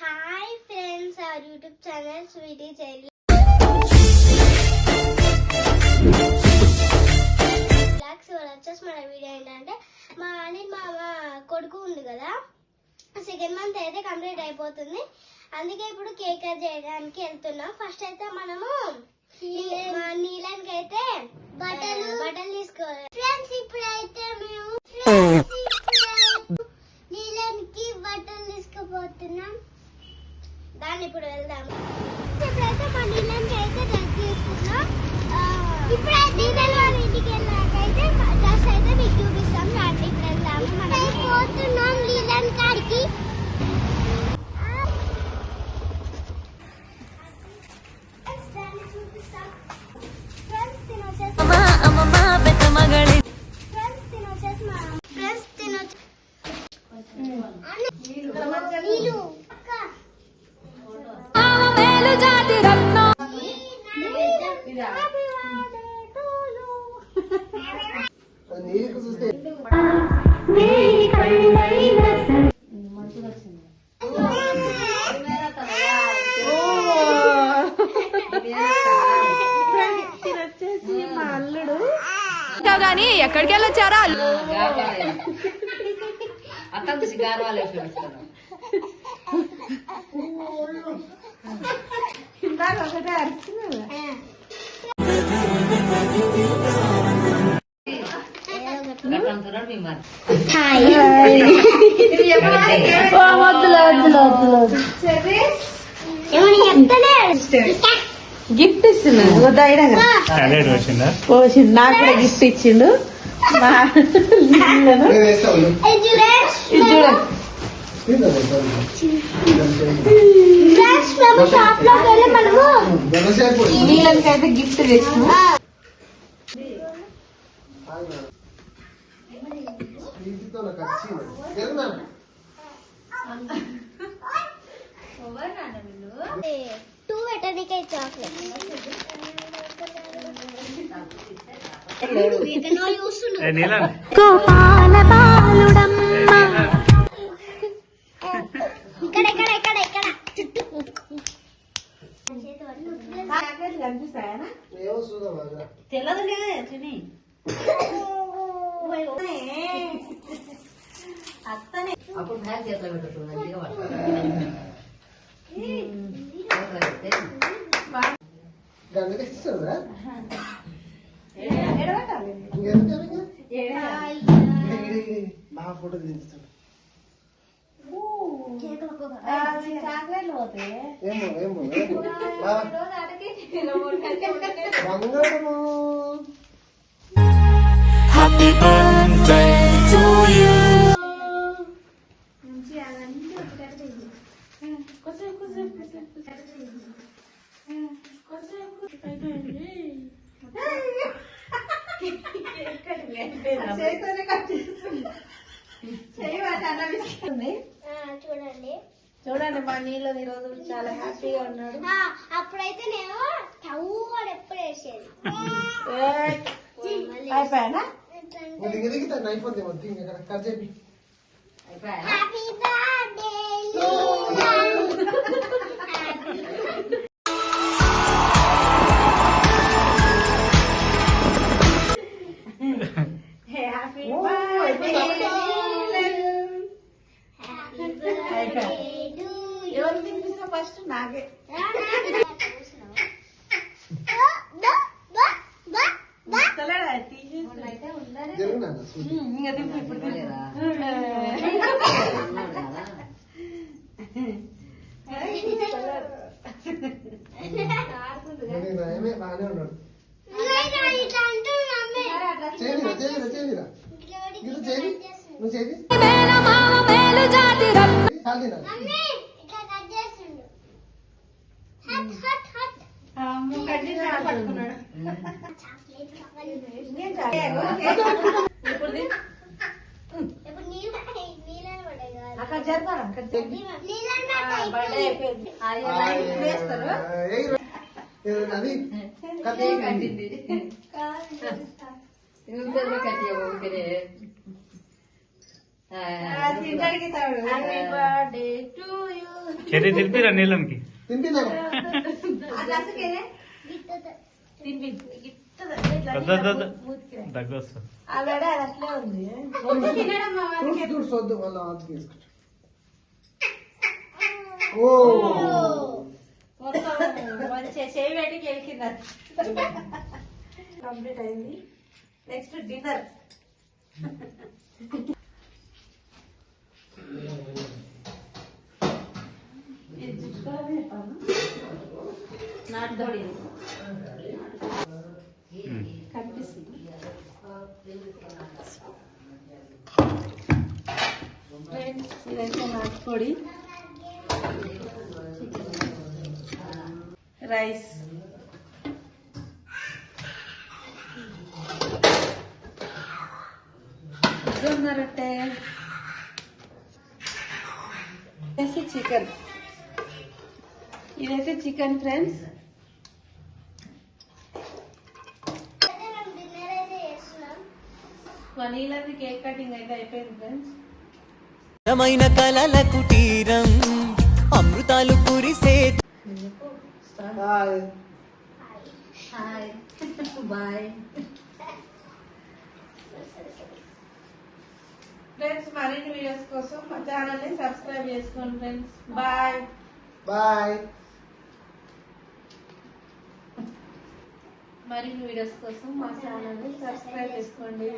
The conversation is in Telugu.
Hi friends our YouTube channel sweety చెల్లి బ్లాగ్స్ వచ్చేసి మన వీడియో ఏంటంటే మా అని మా మా కొడుకు ఉంది కదా. సెకండ్ మంత్ అయితే కంప్లీట్ అయిపోతుంది. అందుకే ఇప్పుడు కేక్ కట్ చేయడానికి వెళ్తున్నాం. ఫస్ట్ అయితే మనము నీ- మా నీలానికి అయితే బట్టలు బట్టలు తీసుకోవాలి. ఫ్రెండ్స్ ఇప్పుడైతే మేము నీకు చూస్తే వచ్చేసి మా అల్లుడు. ఇంకా గాని ఎక్కడికి వెళ్ళొచ్చారా? అత్తంత సిగారాలు ఇందాక ఒకటే అరిచింది గిఫ్ట్ ఇస్తున్నాడు పోసిండు. నాకు కూడా గిఫ్ట్ ఇచ్చిండు. చూడండి షాప్లోకి వెళ్ళి మనము ఎంతసేపు పోయి? వీళ్ళకి అయితే గిఫ్ట్. తెలునా? టూ పెట్టడానికి చాక్లెట్ ఏ నీలా ఇస్తారా? ఇంకెందుకు ఇంకా? ఇడి, ఇడి, ఇడి. బాగా ఫోటో తీస్తాడు చాక్లెట్లు పోతాయి ఏమో ఏమో ఏమో. బాగా. బంగారము హ్యాపీ బర్త్డే టు యూ చూడండి చూడండి మా నీళ్ళు ఈరోజు చాలా హ్యాపీగా ఉన్నాడు. అప్పుడైతే నేను అని ఎప్పుడు వేసేది. అయిపోయానా? నువ్వు దిగి దిగి తన నైఫ్ ఉంది మొత్తం ఇక్కడ కట్ చేపి అయిపోయా హ్యాపీ బర్త్డే హ్యాపీ ఎవరు తినిపిస్తా ఫస్ట్ నాకే బాగానే ఉన్నాడు చేయరా చేయరా చేయరా ఇది చేయి నువ్వు చాలు పట్టుకున్నాడు. కదా. అక్కడ జరపాలి అక్కడ బర్త్డే అయిపోయింది. వేస్తారు. తిరిపిరా నీళ్ళకి? దగ్గర వస్తుంది ఆల్రెడీ అది అట్లే ఉంది. ఫ్రూట్స్ ఫ్రూట్స్ వద్దు వాళ్ళ అది తీసుకుంటా ఓ. మొత్తం మంచిగా చేయి పెట్టి గెలికింది కంప్లీట్ అయింది. Next dinner. ఫ్రెండ్స్ ఇదైతే నాటుకోడి రైస్ జొన్న రొట్టె చికెన్. ఇదైతే చికెన్ ఫ్రెండ్స్ వనీలది కేక్ కటింగ్ అయితే అయిపోయింది ఫ్రెండ్స్ అందమైన కలల కుటీరం అమృతాలు కురిసే హాయ్ హాయ్ బాయ్ ఫ్రెండ్స్ మరిన్ని వీడియోస్ కోసం మా ఛానల్ని సబ్స్క్రైబ్ చేసుకోండి ఫ్రెండ్స్ బాయ్ బాయ్ మరిన్ని వీడియోస్ కోసం మా ఛానల్ని సబ్స్క్రైబ్ చేసుకోండి.